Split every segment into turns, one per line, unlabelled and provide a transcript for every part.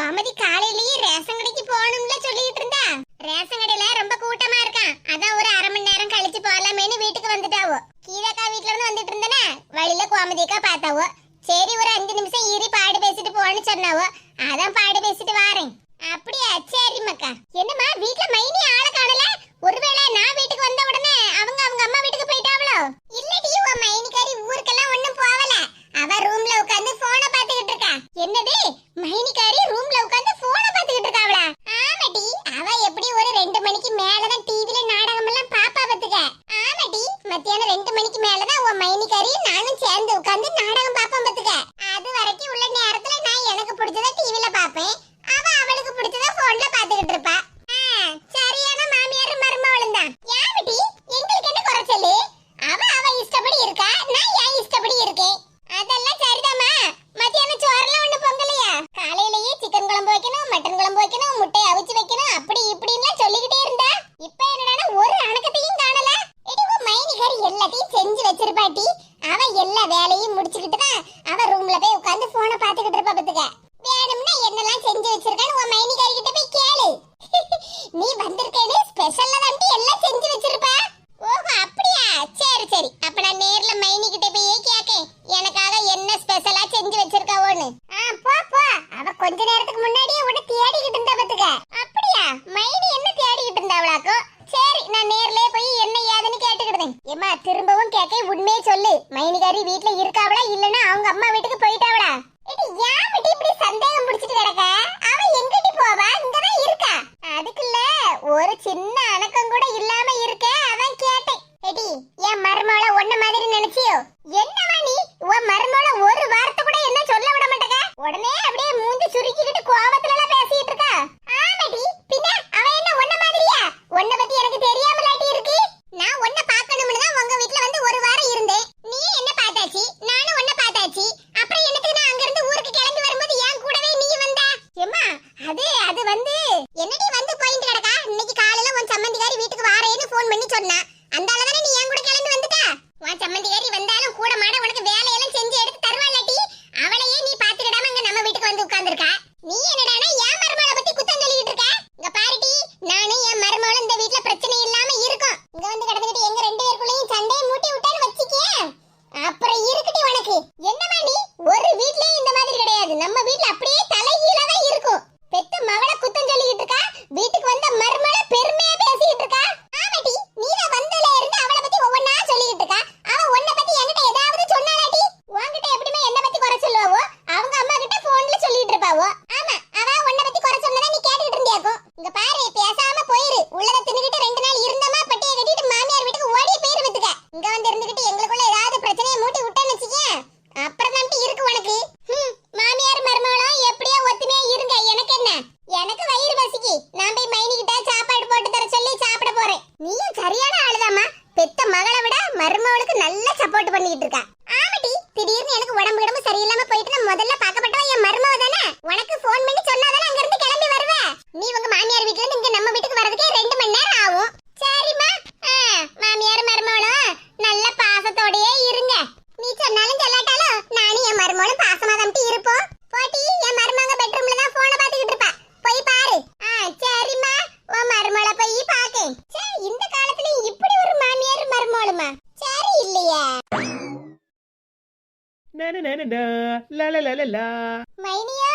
கோமதி காலையிலேயே ரேஷன் கடைக்கு போகணும்ல சொல்லிட்டு இருந்தா ரேஷன் கடையில ரொம்ப கூட்டமா இருக்கான். அதான் ஒரு அரை மணி நேரம் கழிச்சு போலாமேனு வீட்டுக்கு வந்துட்டாவோ. கீழக்கா வீட்டுல இருந்து வந்துட்டு இருந்தனா வழியில கோமதிக்கா பார்த்தாவோ. சரி ஒரு அஞ்சு நிமிஷம் ஈரி பாடு பேசிட்டு போன்னு சொன்னாவோ. அதான் பாடு பேசிட்டு வாரேன். அப்படியா? சரி மக்கா என்னம்மா வீட்டுல மைனி கொடுத்துக்க. வேணும்னா என்னெல்லாம் செஞ்சு வச்சிருக்கேன்னு
டனடா லலலலலா
மைனியா?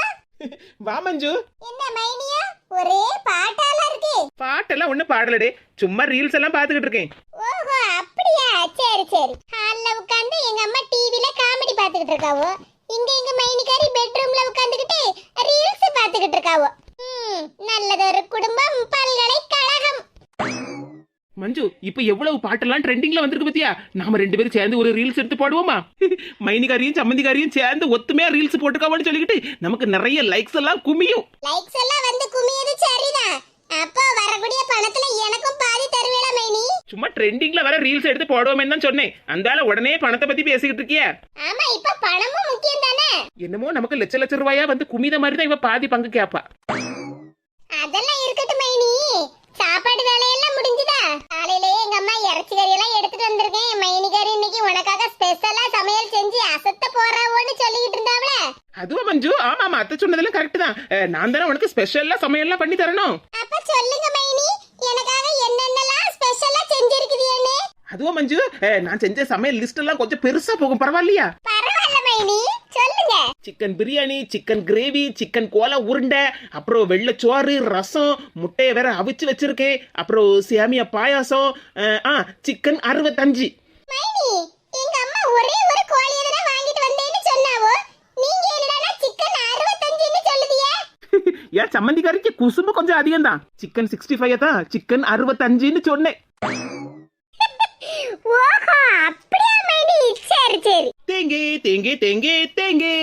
வா மஞ்சு.
என்ன மைனியா? ஒரே பாட்டால இருக்கு.
பாட்டெல்லாம் ஒண்ணு பாடலடே. சும்மா ரீல்ஸ் எல்லாம் பாத்துக்கிட்டு
ஓஹோ அப்படியா? சரி சரி. ஹால்ல உட்கார்ந்து எங்க அம்மா டிவில காமெடி பாத்துக்கிட்டு இருக்காவோ. இங்க எங்க மைனிகாரி பெட்ரூம்ல உட்கார்ந்துகிட்டு ரீல்ஸ் பாத்துக்கிட்டு இருக்காவோ. நல்லதொரு குடும்பம் பல்கலைக்கழகம்.
மஞ்சு இப்ப எவ்வளவு பாட்டெல்லாம் ட்ரெண்டிங்ல வந்திருக்கு பத்தியா? நாம ரெண்டு பேரும் சேர்ந்து ஒரு ரீல்ஸ் எடுத்து போடுவோமா? மைனிகாரியும் சம்மந்திகாரியும் சேர்ந்து ஒத்துமையா ரீல்ஸ் போட்டுக்காவான்னு சொல்லிக்கிட்டு நமக்கு நிறைய லைக்ஸ் எல்லாம் குமியும்.
லைக்ஸ் எல்லாம் வந்து குமியது சரிதான். அப்போ வரக்கூடிய பணத்துல எனக்கும் பாதி தருவேடா மைனி?
சும்மா ட்ரெண்டிங்ல வர ரீல்ஸ் எடுத்து போடுவோமே தான் சொன்னேன். அந்தால உடனே பணத்தை பத்தி பேசிக்கிட்டு இருக்கிய?
ஆமா இப்ப பணமும் முக்கியம் தானே?
என்னமோ நமக்கு லட்ச லட்ச ரூபாயா வந்து குமித மாதிரி தான் இவ பாதி பங்கு கேப்பா.
அதெல்லாம் இருக்கட்டும் மைனி. சாப்பாடு வேலையெல்லாம் முடிஞ்சுதா? காலையிலேயே எங்க அம்மா இறச்சி கறி எல்லாம் எடுத்துட்டு வந்திருக்கேன். மைனி கறி இன்னைக்கு உனக்காக ஸ்பெஷலா சமையல் செஞ்சு அசத்த போறாவோன்னு சொல்லிக்கிட்டு இருந்தாவல
அதுவா மஞ்சு? ஆமா ஆமா அத்தை சொன்னதெல்லாம் கரெக்ட் தான். நான் தானே உனக்கு ஸ்பெஷல்லா சமையல்லாம் பண்ணி தரணும்.
அப்ப சொல்லுங்க மைனி எனக்காக என்னென்னலாம் ஸ்பெஷலா செஞ்சிருக்கிறீன்னு
அதுவா மஞ்சு? நான் செஞ்ச சமையல் லிஸ்ட் எல்லாம் கொஞ்சம் பெருசா போகும். பரவாயில்லையா?
பரவாயில்ல மைனி.
Chicken biryani chicken gravy chicken Cola உருண்டை அப்புறம் வெள்ளைச்சோறு ரசம் முட்டையை வேற அவிச்சு வச்சிருக்கேன். அப்புறம் சேமியா பாயாசம் ஆ சிக்கன் அறுபத்தஞ்சு.
மைனி எங்க அம்மா ஒரே ஒரு கோழி எதனா வாங்கிட்டு வந்தேன்னு சொன்னாவோ? நீங்க என்னடா சிக்கன் 65ன்னு சொல்லுதியே?
ஏன் சம்மந்திக்காரிக்கு குசும்பு கொஞ்சம் அதிகம் தான் சிக்கன் சிக்ஸ்டி ஃபைவ் தான் சிக்கன் அறுபத்தஞ்சுன்னு சொன்னேன். தேங்கி தேங்கி தேங்கி.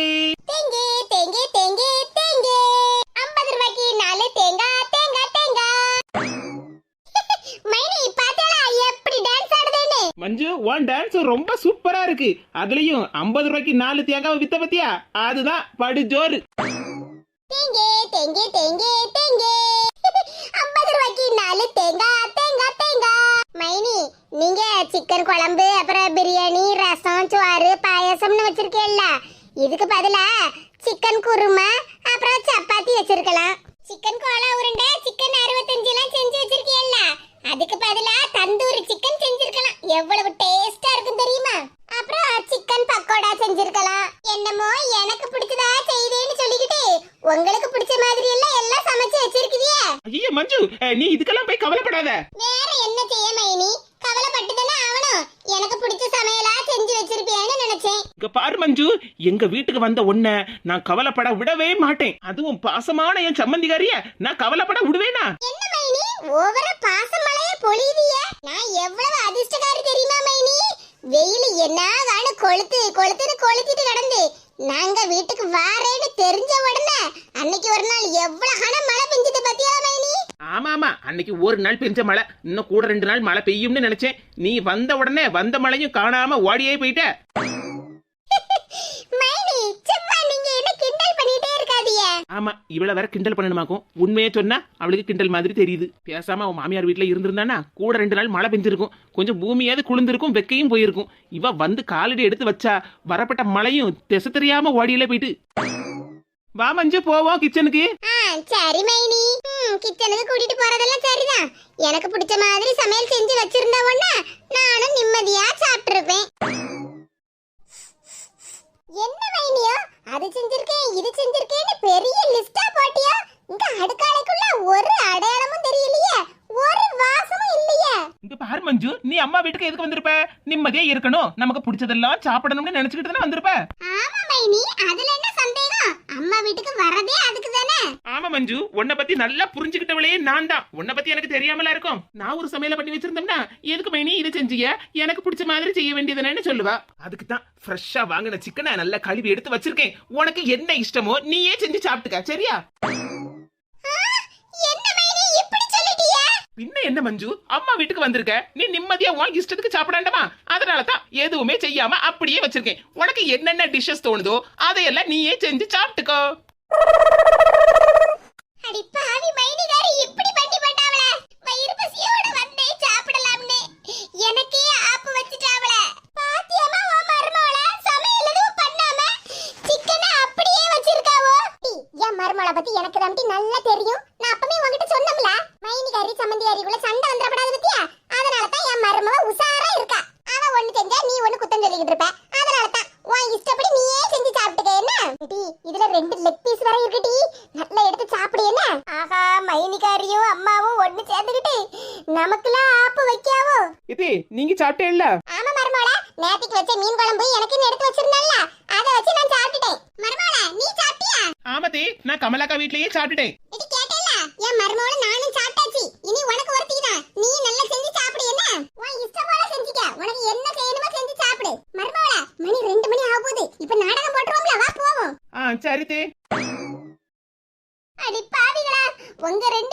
தேங்கி
தேங்கி தேங்கி தேங்கி. ஐம்பது ரூபாய்க்கு நாலு தேங்காய் தேங்காய் தேங்காய் மைனி பார்த்தாலா எப்படி டான்ஸ் ஆடுதேன்னு?
மஞ்சு உன் டான்ஸ் ரொம்ப சூப்பரா இருக்கு. அதுலயும் ஐம்பது ரூபாய்க்கு நாலு தேங்காய் வித்த பத்தியா? அதுதான் படு ஜோறு
தேங்கி தேங்கி தேங்கி தேங்கி. ஐம்பது ரூபாய்க்கு நாலு தேங்காய் மைனி நீங்க சிக்கன் குழம்பு அப்புறம் பிரியாணி ரசம் சோறு பாயசம்னு வச்சிருக்கேல்ல இதுக்கு பதிலா சிக்கன் குருமா அப்புறம் சப்பாத்தி வச்சிருக்கலாம். சிக்கன் கோலா உருண்டை சிக்கன் அறுபத்தஞ்சு எல்லாம் செஞ்சு வச்சிருக்கேல்ல அதுக்கு பதிலா தந்தூரி சிக்கன் செஞ்சிருக்கலாம். எவ்வளவு டேஸ்டா இருக்கும் தெரியுமா? அப்புறம் சிக்கன் பக்கோடா செஞ்சிருக்கலாம். என்னமோ எனக்கு பிடிச்சதா செய்தேன்னு சொல்லிக்கிட்டு உங்களுக்கு பிடிச்ச மாதிரி எல்லாம் எல்லாம் சமைச்சு வச்சிருக்கீங்க
ஐயோ மஞ்சு நீ இதுக்கெல்லாம் போய் கவலைப்படாத
வேற என்ன செய்ய மைனி கவலைப்பட்டு தானே ஆகணும் எனக்கு பிடிச்ச சமையலா செஞ்சு வச்சிருப்பியான்னு நினைச்சேன்
இங்க பாரு மஞ்சு. எங்க வீட்டுக்கு வந்த உன்னை நான் கவலைப்பட விடவே மாட்டேன். அதுவும் பாசமான என் சம்மந்திகாரிய நான் கவலைப்பட விடுவேனா?
என்ன மைனி? ஓவர பாசமழைய பொழியுதிய நான் எவ்வளவு அதிர்ஷ்டக்காரி தெரியுமா மைனி? வெயில் என்ன வான கொளுத்து கொளுத்துன்னு கொளுத்திட்டு கிடந்து. நாங்க வீட்டுக்கு வாரேன்னு தெரிஞ்ச உடனே அன்னைக்கு ஒரு நாள் எவ்வளவு கன மழை பெஞ்சது பத்தியா மைனி?
ஆமா ஆமா அன்னைக்கு ஒரு நாள் பெஞ்ச மழை. இன்னும் கூட ரெண்டு நாள் மழை பெய்யும்னு நினைச்சேன். நீ வந்த உடனே வந்த மழையும் காணாம ஓடியே போயிட்ட
மைனி சும்மா நீங்க என்ன கிண்டல் பண்ணிட்டே இருக்காதீங்க
ஆமா இவள வேற கிண்டல் பண்ணணுமாக்கும்? உண்மையே சொன்னா அவளுக்கு கிண்டல் மாதிரி தெரியுது. பேசாம அவன் மாமியார் வீட்டுல இருந்திருந்தானா கூட ரெண்டு நாள் மழை பெஞ்சிருக்கும். கொஞ்சம் பூமியாவது குளிர்ந்திருக்கும் வெக்கையும் போயிருக்கும். இவ வந்து காலடி எடுத்து வச்சா வரப்பட்ட மழையும் திசை தெரியாம ஓடியில போயிட்டு. வா மஞ்சு போவோம் கிச்சனுக்கு.
சரி மைனி. கிச்சனுக்கு கூட்டிட்டு போறதெல்லாம் சரிதான். எனக்கு பிடிச்ச மாதிரி சமையல் செஞ்சு வச்சிருந்த உடனே நானும் நிம்மதியா சாப்பிட்டுருப்பேன். என்ன மைனியோ? அது செஞ்சிருக்கேன் இது செஞ்சிருக்கேன்னு பெரிய லிஸ்டா போட்டியா? இங்க அடுக்காலைக்குள்ள ஒரு அடையாளமும் தெரியலையே. ஒரு வாசமும் இல்லையே.
இங்க பாரு மஞ்சு நீ அம்மா வீட்டுக்கு எதுக்கு வந்திருப்ப? நிம்மதியா இருக்கணும். நமக்கு பிடிச்சதெல்லாம் சாப்பிடணும்னு நினைச்சுக்கிட்டு தானே வந்திருப்ப?
ஆமா மைனி அதுல என்ன சந்தேகம்? அம்மா வீட்டுக்கு வரதே அதுக்கு தானே.
ஆமா மஞ்சு உன்னை பத்தி நல்லா புரிஞ்சுக்கிட்டவளே நான் தான். உன்னை பத்தி எனக்கு தெரியாமலா இருக்கும். நான் ஒரு சமையல பண்ணி வச்சிருந்தோம்னா எதுக்கு மைனி இதை செஞ்சீங்க? எனக்கு பிடிச்ச மாதிரி செய்ய வேண்டியதுன்னு சொல்லுவா. அதுக்கு தான் ஃப்ரெஷ்ஷா வாங்கின சிக்கனை நல்லா கழுவி எடுத்து வச்சிருக்கேன். உனக்கு என்ன இஷ்டமோ நீயே செஞ்சு சாப்பிட்டுக்க சரியா
ஆ, என்ன மைனி இப்படி சொல்லிட்டியே
பின்ன என்ன மஞ்சு? அம்மா வீட்டுக்கு வந்திருக்க. நீ நிம்மதியா உன் இஷ்டத்துக்கு சாப்பிடாண்டமா? அதனால தான் எதுவுமே செய்யாம அப்படியே வச்சிருக்கேன். உனக்கு என்னென்ன டிஷ்ஷஸ் தோணுதோ அதையெல்லாம் நீயே செஞ்சு சாப்பிட்டுக்கோ
அடி பாவி மைனிகாரி இப்படி பண்ணி போட்டாவளே வயிறு பசியோட வந்தே சாப்பிடலாம்னு எனக்கே ஆப்பு வச்சுட்டாவளே பாத்தியமா உன் மருமவள சமையல் எதுவும் பண்ணாம சிக்கனை அப்படியே வச்சிருக்காவோ டி, என் மருமவள பத்தி எனக்கு தான் நல்லா தெரியும் நான் அப்பவே உன்கிட்ட சொன்னோம்ல சம்மந்தியாரிக்குள்ள சண்டை வந்துடப்படாது பத்தியா? அதனால தான் என் மருமவ உசாரா இருக்கா. அவ ஒண்ணு செஞ்சா நீ ஒண்ணு குத்தம் சொல்லிக்கிட்டு இருப்ப. அதனால தான் உன் இஷ்டப்படி நீயே செஞ்சு சாப்பிட்டுக்க என்ன? டி, இதுல ரெண்டு லெக் பீஸ் வரை இருக்குடி நல்லா எடுத்து சாப்பிடு என்ன? ஆஹா மைனிகாரியும் அம்மாவும் ஒண்ணு சேர்ந்துக்கிட்டு நமக்குலாம் ஆப்பு வைக்காவோ
இது நீங்க சாப்பிட்டேல்ல
ஆமா மருமோள நேத்திக்கு வச்ச மீன் குழம்பு எனக்குன்னு எடுத்து வச்சிருந்தல்ல. அத வச்சு நான் சாப்பிட்டுட்டேன். மருமோள நீ சாப்பிட்டியா?
ஆமதே நான் கமலாக்கா வீட்லயே சாப்பிட்டுட்டேன்.
என் மருமோள நானும் சாப்பிட்டாச்சு. இனி உனக்கு ஒருத்தி தான். நீ நல்லா செஞ்சு சாப்பிடு என்ன? உன் இஷ்டம் போல செஞ்சுக்க. உனக்கு என்ன செய்யணுமோ செஞ்சு சாப்பிடு. மருமோள மணி ரெண்டு மணி ஆக போகுது இப்ப நாடகம் போட்டுருவோம்ல வா போவோம்.
ஆ சரி தே.
அடி பாவிகளா உங்க ரெண்டு